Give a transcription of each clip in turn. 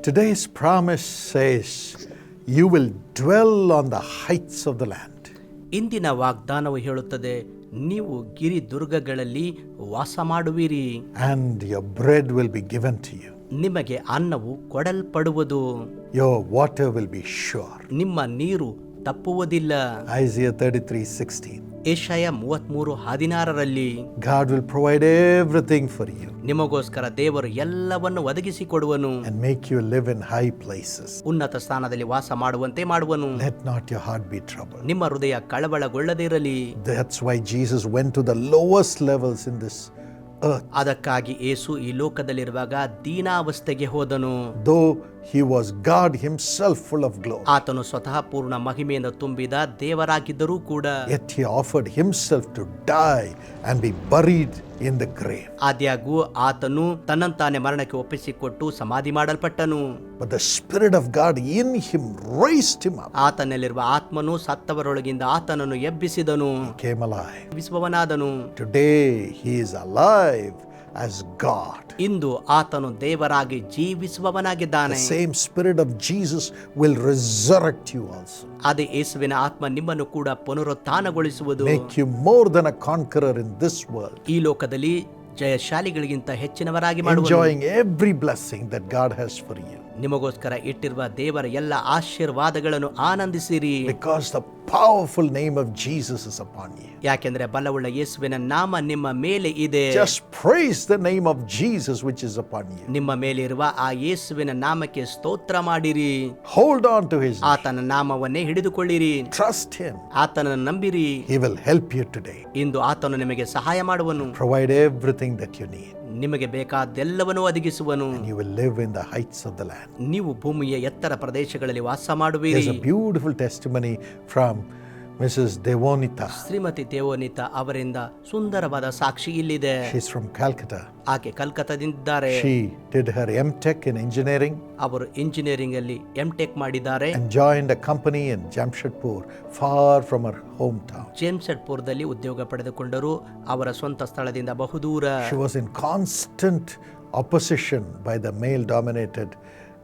Today's promise says, You will dwell on the heights of the land. ಇಂದಿನ ವಾಗ್ದಾನವು ಹೇಳುತ್ತದೆ ನೀವು ಗಿರಿ ದುರ್ಗಗಳಲ್ಲಿ ವಾಸ ಮಾಡುವಿರಿ and your bread will be given to you. ನಿಮಗೆ ಅನ್ನವು ಕೊಡಲ್ಪಡುವುದು Your water will be sure. ನಿಮ್ಮ ನೀರು ತಪ್ಪುವುದಿಲ್ಲ Isaiah 33 16. ಏಷಯ ಮೂವತ್ಮೂರು ಹದಿನಾರರಲ್ಲಿ God will provide everything for you ನಿಮಗೋಸ್ಕರ ದೇವರು ಎಲ್ಲವನ್ನು ಒದಗಿಸಿಕೊಡುವನು and make you live in high places. ಉನ್ನತ ಸ್ಥಾನದಲ್ಲಿ ವಾಸ ಮಾಡುವಂತೆ ಮಾಡುವನು Let not your heart be troubled. ನಿಮ್ಮ ಹೃದಯ ಕಳವಳಗೊಳ್ಳದಿರಲಿ That's why Jesus went to the lowest levels in this. ಅದಕ್ಕಾಗಿ ಏಸು ಈ ಲೋಕದಲ್ಲಿರುವಾಗ ದೀನಾವಸ್ಥೆಗೆ ಹೋದನು Though he was God himself, full of glory, ಆತನು ಸ್ವತಃ ಪೂರ್ಣ ಮಹಿಮೆಯಿಂದ ತುಂಬಿದ ದೇವರಾಗಿದ್ದರೂ ಕೂಡ yet he offered himself to die and be buried in the grave. ಆದ್ಯಾಗೂ ಆತನು ತನ್ನಂತಾನೆ ಮರಣಕ್ಕೆ ಒಪ್ಪಿಸಿಕೊಟ್ಟು ಸಮಾಧಿ ಮಾಡಲ್ಪಟ್ಟನು. But the Spirit of God in him raised him up, ಆತನಲ್ಲಿರುವ ಆತ್ಮನು ಸತ್ತವರೊಳಗಿಂದ ಆತನನ್ನು ಎಬ್ಬಿಸಿದನು. Came alive. ವಿಶ್ವವನಾದನು Today he is alive. as God. ಇಂದು ಆತನು ದೇವರಾಗಿ ಜೀವಿಸುವವನಾಗಿದ್ದಾನೆ The same Spirit of Jesus will resurrect you also, ಅದೇ ಯೇಸುವಿನ ಆತ್ಮ ನಿಮ್ಮನ್ನು ಕೂಡ ಪುನರುತ್ಥಾನಗೊಳಿಸುವುದು make you more than a conqueror in this world, ಈ ಲೋಕದಲ್ಲಿ ಜಯಶಾಲಿಗಳಿಗಿಂತ ಹೆಚ್ಚಿನವರಾಗಿ ಮಾಡುವ enjoying every blessing that God has for you. ನಿಮಗೋಸ್ಕರ ಇಟ್ಟಿರುವ ದೇವರ ಎಲ್ಲ ಆಶೀರ್ವಾದಗಳನ್ನು ಆನಂದಿಸಿರಿ. Because the powerful name of Jesus is upon you ಯಾಕೆಂದ್ರೆ ಬಲವುಳ್ಳ ಯೇಸುವಿನ ನಾಮ ನಿಮ್ಮ ಮೇಲೆ ಇದೆ. Just praise the name of Jesus which is upon you. ನಿಮ್ಮ ಮೇಲೆ ಇರುವ ಆ ಯೇಸುವಿನ ನಾಮಕ್ಕೆ ಸ್ತೋತ್ರ ಮಾಡಿರಿ. ಹೋಲ್ಡ್ ಆನ್ ಟು ಹಿಸ್ ಆತನ ನಾಮವನ್ನೇ ಹಿಡಿದುಕೊಳ್ಳಿರಿ. ಟ್ರಸ್ಟ್ ಹಿಮ್ ಆತನನ್ನ ನಂಬಿರಿ. He will help you today ಇಂದು ಆತನು ನಿಮಗೆ ಸಹಾಯ ಮಾಡುವನು. Provide everything that you need ನಿಮಗೆ ಬೇಕಾದೆಲ್ಲವನ್ನೂ ಒದಗಿಸುವನು You will live in the heights of the land. ನೀವು ಭೂಮಿಯ ಎತ್ತರ ಪ್ರದೇಶಗಳಲ್ಲಿ ವಾಸ ಮಾಡುವಿರಿ beautiful a beautiful testimony from Mrs. Devonita. Shrimati Devonita ಅವರಿಂದ ಸುಂದರವಾದ ಸಾಕ್ಷಿ ಇಲ್ಲಿದೆ She's from Calcutta. ಆಕೆ ಕಲ್ಕತ್ತಾದಿಂದಿದ್ದಾರೆ She did her MTech in engineering ಅವರು ಇಂಜಿನಿಯರಿಂಗ್ ಅಲ್ಲಿ ಎಂ ಟೆಕ್ ಮಾಡಿದ್ದಾರೆ and joined a company in Jamshedpur, far from her hometown. ಜೇಮ್ಸೆಡ್ಪುರದಲ್ಲಿ ಉದ್ಯೋಗ ಪಡೆದುಕೊಂಡರು ಅವರ ಸ್ವಂತ ಸ್ಥಳದಿಂದ ಬಹುದೂರ She was in constant opposition by the male dominated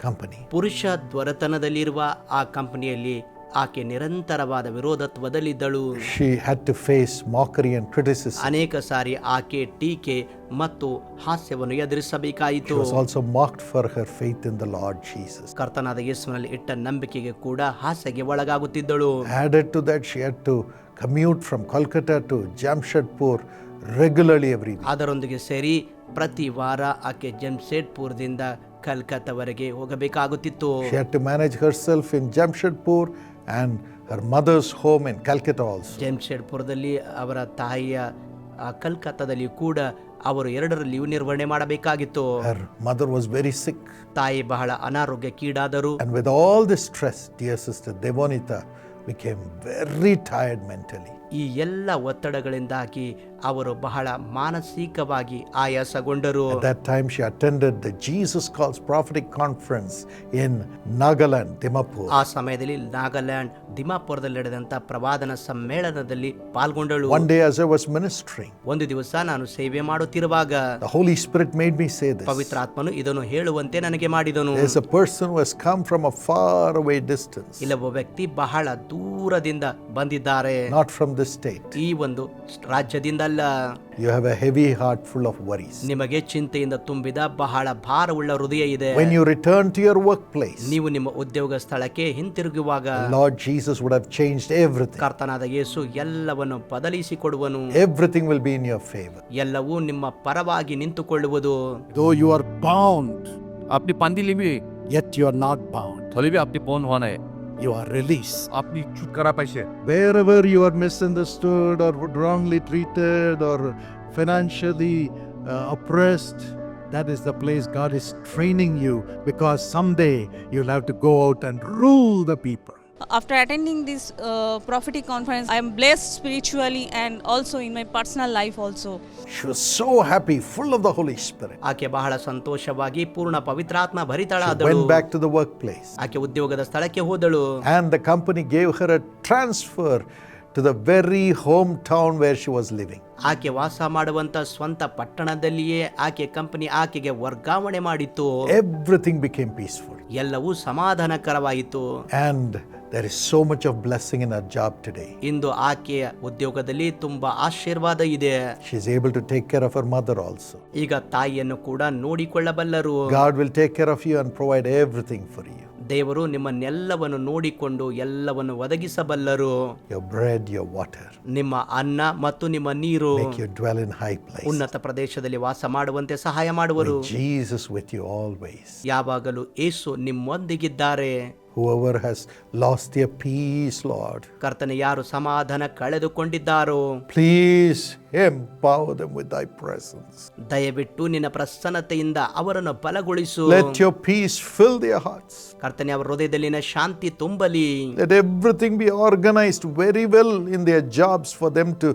company. ಪುರುಷ ದ್ವರತನದಲ್ಲಿರುವ ಆ ಕಂಪನಿಯಲ್ಲಿ ಆಕೆ ನಿರಂತರವಾದ ವಿರೋಧತ್ವದಲ್ಲಿದ್ದಳು She had to face mockery and criticism. ಅನೇಕ ಸಾರಿ ಆಕೆ ಟೀಕೆ ಮತ್ತು ಹಾಸ್ಯವನ್ನು She ಎದುರಿಸಬೇಕಾಯಿತು was also mocked for her faith in the Lord Jesus. ಕರ್ತನಾದ ಯೇಸುವಿನಲ್ಲಿ ಇಟ್ಟ ನಂಬಿಕೆಗೆ ಕೂಡ ಹಾಸ್ಯಗೆ ಒಳಗಾಗುತ್ತಿದ್ದಳು Added to that, she had to commute from Kolkata to Jamshedpur regularly every week. ಅದರೊಂದಿಗೆ ಸೇರಿ ಪ್ರತಿ ವಾರ ಆಕೆ ಜಮ್ಶೇಡ್ಪುರದಿಂದ ಕಲ್ಕತ್ತಾವರೆಗೆ ಹೋಗಬೇಕಾಗುತ್ತಿತ್ತು She had to manage herself in Jamshedpur and her mother's home in Calcutta also. ಜಮ್ಶೆಡ್ಪುರದಲ್ಲಿ ಅವರ ತಾಯಿಯ ಆ ಕಲ್ಕತ್ತಾದಲ್ಲಿ ಕೂಡ ಅವರು ಎರಡರಲ್ಲಿಯೂ ನಿರ್ವಹಣೆ ಮಾಡಬೇಕಾಗಿತ್ತು Her mother was very sick. ತಾಯಿ ಬಹಳ ಅನಾರೋಗ್ಯಕ್ಕೀಡಾದರು And with all this stress, dear sister Devonita became very tired mentally. ಈ ಎಲ್ಲ ಒತ್ತಡಗಳಿಂದಾಗಿ ಅವರು ಬಹಳ ಮಾನಸಿಕವಾಗಿ ಆಯಾಸಗೊಂಡರು At that time, she attended the Jesus Calls Prophetic Conference in Nagaland, Dimapur. ಆ ಸಮಯದಲ್ಲಿ ನಾಗಾಲ್ಯಾಂಡ್ ದಿಮಾಪುರದಲ್ಲಿ ನಡೆದಂತ ಪ್ರವಾದನ ಸಮ್ಮೇಳನದಲ್ಲಿ ಪಾಲ್ಗೊಂಡಳು One day, as I was ministering, ಒಂದು ದಿವಸ ನಾನು ಸೇವೆ ಮಾಡುತ್ತಿರುವಾಗ the Holy Spirit made me say this. ಪವಿತ್ರ ಆತ್ಮನು ಇದನ್ನು ಹೇಳುವಂತೆ ನನಗೆ ಮಾಡಿದನು There's a person who has come from a far away distance, ಇಲ್ಲೊಬ್ಬ ವ್ಯಕ್ತಿ ಬಹಳ ದೂರದಿಂದ ಬಂದಿದ್ದಾರೆ not from this state. ಈ ಒಂದು ರಾಜ್ಯದಿಂದಲ್ಲ You have a heavy heart full of worries. ನಿಮಗೆ ಚಿಂತೆಯಿಂದ ತುಂಬಿದ ಬಹಳ ಭಾರವುಳ್ಳ ಹೃದಯ ಇದೆ When you return to your workplace, ನೀವು ನಿಮ್ಮ ಉದ್ಯೋಗ ಸ್ಥಳಕ್ಕೆ ಹಿಂತಿರುಗುವಾಗ Lord Jesus would have changed everything. ಕರ್ತನಾದ ಯೇಸು ಎಲ್ಲವನ್ನು ಬದಲಿಸಿಕೊಡುವನು Everything will be in your favor. ಎಲ್ಲವೂ ನಿಮ್ಮ ಪರವಾಗಿ ನಿಂತುಕೊಳ್ಳುವುದು Though you are bound, आपली पांदी Libby yet you are not bound. तरी बी आपली पोन होणार आहे You are released. आपली छुटकारा पाहिजे wherever you are misunderstood or wrongly treated or financially uh, oppressed, that is the place God is training you because someday you'll have to go out and rule the people. After attending this uh, prophetic conference, I am blessed spiritually and also in my personal life also. She was so happy, full of the Holy Spirit. ಆಕೆ ಬಹಳ ಸಂತೋಷವಾಗಿ ಪೂರ್ಣ ಪವಿತ್ರಾತ್ಮ She ಭರಿತಳಾದಳು went back to the workplace. ಆಕೆ ಉದ್ಯೋಗದ ಸ್ಥಳಕ್ಕೆ ಹೋದಳು And the company gave her a transfer to very home town where she was living ಆಕೆ ವಾಸ ಮಾಡುವಂತ ಸ್ವಂತ ಪಟ್ಟಣದಲ್ಲಿಯೇ ಆಕೆ ಕಂಪನಿ ಆಕೆಗೆ ವರ್ಗಾವಣೆ ಮಾಡಿತ್ತು ಎವ್ರಿಥಿಂಗ್ ಬಿಕೇಮ್ ಪೀಸ್ಫುಲ್ ಎಲ್ಲವೂ ಸಮಾಧಾನಕರವಾಯಿತು and there is so much of blessing in her job today. ಇಂದು ಆಕೆಯ ಉದ್ಯೋಗದಲ್ಲಿ ತುಂಬಾ ಆಶೀರ್ವಾದ ಇದೆ She's able to take care of her mother also. ಈಗ ತಾಯಿಯನ್ನು ಕೂಡ ನೋಡಿಕೊಳ್ಳಬಲ್ಲರು God will take care of you and provide everything for you ದೇವರು ನಿಮ್ಮನ್ನೆಲ್ಲವನ್ನು ನೋಡಿಕೊಂಡು ಎಲ್ಲವನ್ನು ಒದಗಿಸಬಲ್ಲರು your bread, your water. ನಿಮ್ಮ ಅನ್ನ ಮತ್ತು ನಿಮ್ಮ ನೀರು Make you dwell in high places. ಉನ್ನತ ಪ್ರದೇಶದಲ್ಲಿ ವಾಸ ಮಾಡುವಂತೆ ಸಹಾಯ ಮಾಡುವರು With Jesus with you always. ಯಾವಾಗಲೂ ಏಸು ನಿಮ್ಮೊಂದಿಗಿದ್ದಾರೆ Whoever has lost their peace, Lord, ಕರ್ತನೆ ಯಾರು ಸಮಾಧಾನ ಕಳೆದುಕೊಂಡಿದ್ದಾರೋ please empower them with thy presence. ದಯವಿಟ್ಟು ನಿನ್ನ ಪ್ರಸನ್ನತೆಯಿಂದ ಅವರನ್ನು ಬಲಗೊಳಿಸು Let your peace fill their hearts. ಕರ್ತನೆ ಅವರ ಹೃದಯದಲ್ಲಿನ ಶಾಂತಿ ತುಂಬಲಿ Let everything be organized very well in their jobs for them to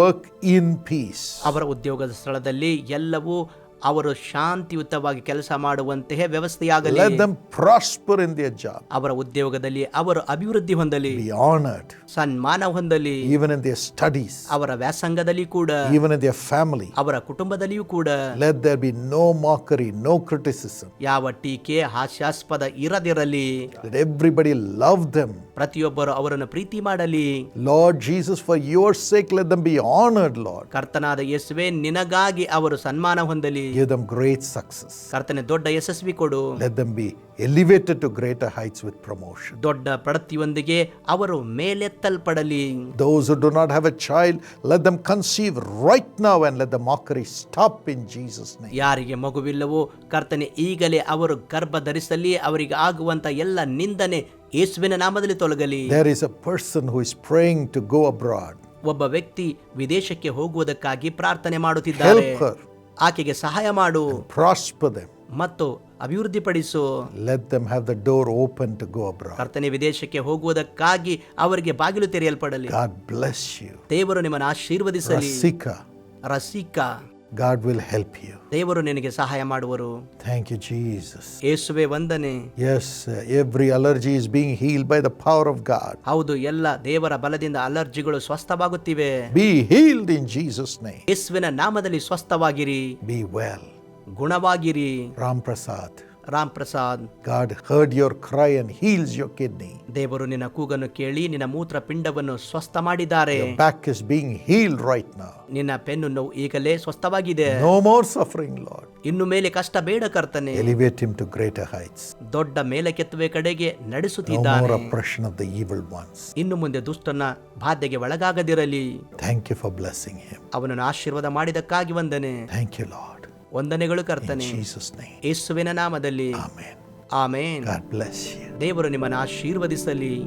work in peace. ಅವರ ಉದ್ಯೋಗದ ಸ್ಥಳದಲ್ಲಿ ಎಲ್ಲವೂ ಅವರು ಶಾಂತಿಯುತವಾಗಿ ಕೆಲಸ ಮಾಡುವಂತಹ ವ್ಯವಸ್ಥೆಯಾಗಲಿ Let them prosper in their job, ಅವರ ಉದ್ಯೋಗದಲ್ಲಿ ಅವರು ಅಭಿವೃದ್ಧಿ ಹೊಂದಲಿ ಆನರ್ಡ್ honored, ಸನ್ಮಾನ ಹೊಂದಲಿ even in their studies, ಅವರ ವ್ಯಾಸಂಗದಲ್ಲಿ ಕೂಡ even in their family. ಅವರ ಕುಟುಂಬದಲ್ಲಿಯೂ ಕೂಡ Let there be no mockery, no criticism. ಯಾವ ಟೀಕೆ ಹಾಸ್ಯಾಸ್ಪದ ಇರದಿರಲಿ Let everybody love them. ಪ್ರತಿಯೊಬ್ಬರು ಅವರನ್ನು ಪ್ರೀತಿ ಮಾಡಲಿ Lord Jesus, for your sake, let them be honored, Lord. ಕರ್ತನಾದ ಯೇಸುವೆ ನಿನಗಾಗಿ ಅವರು ಸನ್ಮಾನ ಹೊಂದಲಿ Give them great success. ಕರ್ತನೆ ದೊಡ್ಡ ಯಶಸ್ವಿ ಕೊಡು Let them be elevated to greater heights with promotion. ದೊಡ್ಡ ಪ್ರಡತಿಯೊಂದಿಗೆ ಅವರು ಮೇಲೆತ್ತಲ್ಪಡಲಿ Those who do not have a child, let them conceive right now and let the mockery stop in Jesus' name. ಯಾರಿಗೆ ಮಗುವಿಲ್ಲವೋ ಕರ್ತನೆ ಈಗಲೇ ಅವರು ಗರ್ಭ ಧರಿಸಲಿ ಅವರಿಗೆ ಆಗುವಂತ ಎಲ್ಲ ನಿಂದನೆ ಯೇಸುವಿನ ನಾಮದಲ್ಲಿ ತೊಲಗಲಿ There is a person who is praying to go abroad. ಒಬ್ಬ ವ್ಯಕ್ತಿ ವಿದೇಶಕ್ಕೆ ಹೋಗುವುದಕ್ಕಾಗಿ ಪ್ರಾರ್ಥನೆ ಮಾಡುತ್ತಿದ್ದಾರೆ Help her, ಆಕೆಗೆ ಸಹಾಯ ಮಾಡು prosper them. ಮತ್ತು ಅಭಿವೃದ್ಧಿಪಡಿಸು Let them have the door open to go abroad. ಕರ್ತನೆ ವಿದೇಶಕ್ಕೆ ಹೋಗುವುದಕ್ಕಾಗಿ ಅವರಿಗೆ ಬಾಗಿಲು ತೆರೆಯಲ್ಪಡಲಿ God bless you. ದೇವರು ನಿಮ್ಮನ್ನು ಆಶೀರ್ವದಿಸಲಿ Rasika, Rasika God will help you. ದೇವರು ನಿನಗೆ ಸಹಾಯ ಮಾಡುವರು Thank you, Jesus. ಯೇಸುವೆ ವಂದನೆ Yes, uh, every allergy is being healed by the power of God. ಹೌದು ಎಲ್ಲ ದೇವರ ಬಲದಿಂದ ಅಲರ್ಜಿಗಳು ಸ್ವಸ್ಥವಾಗುತ್ತಿವೆ Be healed in Jesus' name. ಯೇಸುವಿನ ನಾಮದಲ್ಲಿ ಸ್ವಸ್ಥವಾಗಿರಿ Be well. ಗುಣವಾಗಿರಿ Ram Prasad. Ram Prasad God heard your cry and heals your kidney ದೇವರು ನಿನ್ನ ಕೂಗನ್ನು ಕೇಳಿ ನಿನ್ನ ಮೂತ್ರ ಪಿಂಡವನ್ನು ಸ್ವಸ್ಥ ಮಾಡಿದ್ದಾರೆ back is being heal right ನಿನ್ನ ಪೆನ್ನು ನೋವು ಈಗಲೇ ಸ್ವಸ್ಥವಾಗಿದೆ. ನೋ ಮೋರ್ ಸಫರಿಂಗ್ ಲಾರ್ಡ್ ಇನ್ನು ಮೇಲೆ ಕಷ್ಟ ಬೇಡ ಕರ್ತನೆ. Elevate him to greater heights ದೊಡ್ಡ ಮೇಲಕ್ಕೆತ್ತುವೆ ಕಡೆಗೆ ನಡೆಸುತ್ತಿದ್ದಾನೆ. No of the evil ones ಇನ್ನು ಮುಂದೆ ದುಷ್ಟನ ಬಾಧ್ಯಗೆ ಒಳಗಾಗದಿರಲಿ. Thank you for blessing him ಅವನನ್ನು ಆಶೀರ್ವಾದ ಮಾಡಿದಕ್ಕಾಗಿ ವಂದನೆ. ಥ್ಯಾಂಕ್ ಯು ಲಾರ್ಡ್ ವಂದನೆಗಳು ಕರ್ತನೆ. ಯೇಸುವಿನ ನಾಮದಲ್ಲಿ. ಆಮೇನ್. ದೇವರು ನಿಮ್ಮನ್ನು ಆಶೀರ್ವದಿಸಲಿ.